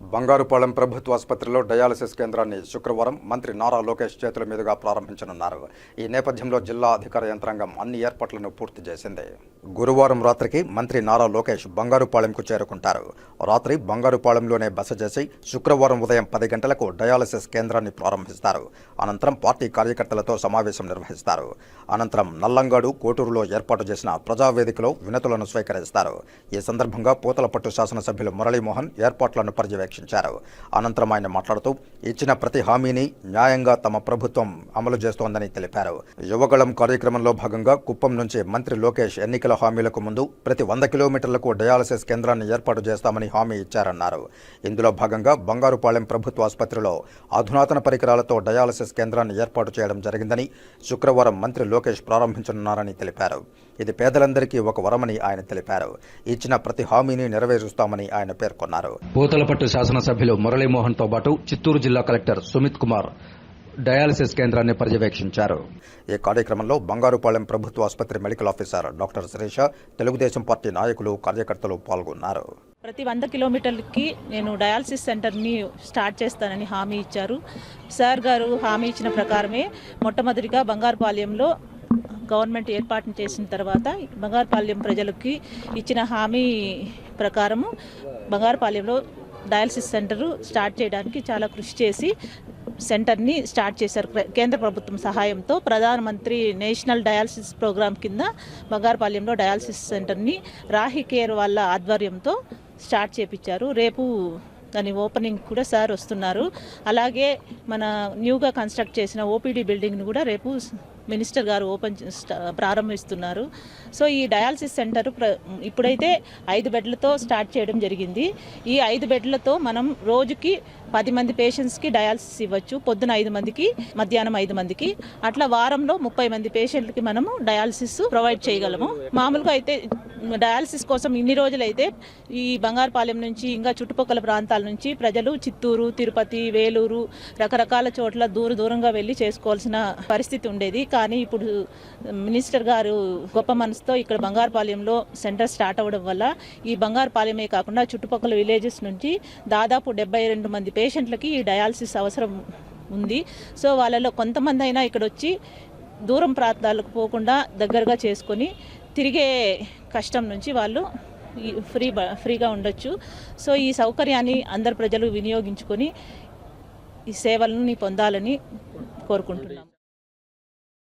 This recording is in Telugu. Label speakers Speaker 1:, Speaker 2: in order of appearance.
Speaker 1: బంగారుపాలెం ప్రభుత్వ ఆసుపత్రిలో డయాలసిస్ కేంద్రాన్ని శుక్రవారం మంత్రి నారా లోకేష్ చేతుల మీదుగా ప్రారంభించనున్నారు. ఈ నేపథ్యంలో జిల్లా అధికార యంత్రాంగం అన్ని ఏర్పాట్లను పూర్తి చేసింది. గురువారం రాత్రికి మంత్రి నారా లోకేష్ బంగారుపాలెంకు చేరుకుంటారు. రాత్రి బంగారుపాలెంలోనే బస చేసి శుక్రవారం ఉదయం పది గంటలకు డయాలసిస్ కేంద్రాన్ని ప్రారంభిస్తారు. అనంతరం పార్టీ కార్యకర్తలతో సమావేశం నిర్వహిస్తారు. అనంతరం నల్లంగాడు కోటూరులో ఏర్పాటు చేసిన ప్రజావేదికలో వినతులను స్వీకరిస్తారు. ఈ సందర్భంగా పూతలపట్టు శాసనసభ్యులు మురళీమోహన్ ఏర్పాట్లను పర్యవేక్షించారు అనంతరం ఆయన మాట్లాడుతూ ఇచ్చిన ప్రతి హామీని న్యాయంగా తమ ప్రభుత్వం అమలు చేస్తోందని తెలిపారు. యువగళం కార్యక్రమంలో భాగంగా కుప్పం నుంచి మంత్రి లోకేష్ ఎన్నికల హామీలకు ముందు ప్రతి వంద కిలోమీటర్లకు డయాలసిస్ కేంద్రాన్ని ఏర్పాటు చేస్తామని హామీ ఇచ్చారన్నారు. ఇందులో భాగంగా బంగారుపాలెం ప్రభుత్వ ఆసుపత్రిలో అధునాతన పరికరాలతో డయాలసిస్ కేంద్రాన్ని ఏర్పాటు చేయడం జరిగిందని శుక్రవారం మంత్రి లోకేష్ ప్రారంభించనున్నారని తెలిపారు. ఇది పేదలందరికీ ఒక వరమని ఆయన తెలిపారు. ఇచ్చిన ప్రతి హామీని నెరవేరుస్తామని ఆయన పేర్కొన్నారు.
Speaker 2: పూతలపట్టు శాసనసభ్యులు మురళీమోహన్తో పాటు చిత్తూరు జిల్లా కలెక్టర్ సుమిత్ కుమార్ డయాలసిస్ కేంద్రాన్ని పర్యవేక్షించారు.
Speaker 1: ఈ కార్యక్రమంలో బంగారుపాలెం ప్రభుత్వ ఆసుపత్రి medical officer doctor Sirisha Telugu Desam party నాయకులు కార్యకర్తలు పాల్గొన్నారు.
Speaker 3: ప్రతి వంద కిలోమీటర్లకి నేను డయాలసిస్ సెంటర్ని స్టార్ట్ చేస్తానని హామీ ఇచ్చారు. సార్ గారు హామీ ఇచ్చిన ప్రకారమే మొట్టమొదటిగా బంగారుపాలెంలో గవర్నమెంట్ ఏర్పాటు చేసిన తర్వాత బంగారుపాలెం ప్రజలకి ఇచ్చిన హామీ ప్రకారము బంగారుపాలెంలో డయాలసిస్ సెంటర్ స్టార్ట్ చేయడానికి చాలా కృషి చేసి సెంటర్ని స్టార్ట్ చేశారు. కేంద్ర ప్రభుత్వం సహాయంతో ప్రధానమంత్రి నేషనల్ డయాలసిస్ ప్రోగ్రామ్ కింద బంగారుపాలెంలో డయాలసిస్ సెంటర్ని రాహి కేర్ వాళ్ళ ఆధ్వర్యంతో స్టార్ట్ చేపించారు. రేపు దాని ఓపెనింగ్ కూడా సార్ వస్తున్నారు. అలాగే మన న్యూగా కన్స్ట్రక్ట్ చేసిన ఓపీడీ బిల్డింగ్ని కూడా రేపు మినిస్టర్ గారు ఓపెన్ చే- స్ట- ప్రారంభిస్తున్నారు. సో ఈ డయాలసిస్ సెంటర్ ఇప్పుడైతే ఐదు బెడ్లతో స్టార్ట్ చేయడం జరిగింది. ఈ ఐదు బెడ్లతో మనం రోజుకి పది మంది పేషెంట్స్కి డయాలసిస్ ఇవ్వచ్చు. పొద్దున ఐదు మందికి మధ్యాహ్నం ఐదు మందికి. అట్లా వారంలో ముప్పై మంది పేషెంట్లకి మనము డయాలసిస్ ప్రొవైడ్ చేయగలము. మామూలుగా అయితే డయాలసిస్ కోసం ఇన్ని రోజులైతే ఈ బంగారుపాలెం నుంచి ఇంకా చుట్టుపక్కల ప్రాంతాల నుంచి ప్రజలు చిత్తూరు తిరుపతి వేలూరు రకరకాల చోట్ల దూర దూరంగా వెళ్ళి చేసుకోవాల్సిన పరిస్థితి ఉండేది. కానీ ఇప్పుడు మినిస్టర్ గారు గొప్ప మనసుతో ఇక్కడ బంగారుపాలెంలో సెంటర్ స్టార్ట్ అవ్వడం వల్ల ఈ బంగారుపాలెమే కాకుండా చుట్టుపక్కల విలేజెస్ నుంచి దాదాపు డెబ్బై రెండు మంది పేషెంట్లకి ఈ డయాలసిస్ అవసరం ఉంది. సో వాళ్ళలో కొంతమంది అయినా ఇక్కడ వచ్చి దూరం ప్రాంతాలకు పోకుండా దగ్గరగా చేసుకొని తిరిగే కష్టం నుంచి వాళ్ళు ఫ్రీ ఫ్రీగా ఉండొచ్చు. సో ఈ సౌకర్యాన్ని అందరు ప్రజలు వినియోగించుకొని ఈ సేవలను పొందాలని కోరుకుంటున్నాం.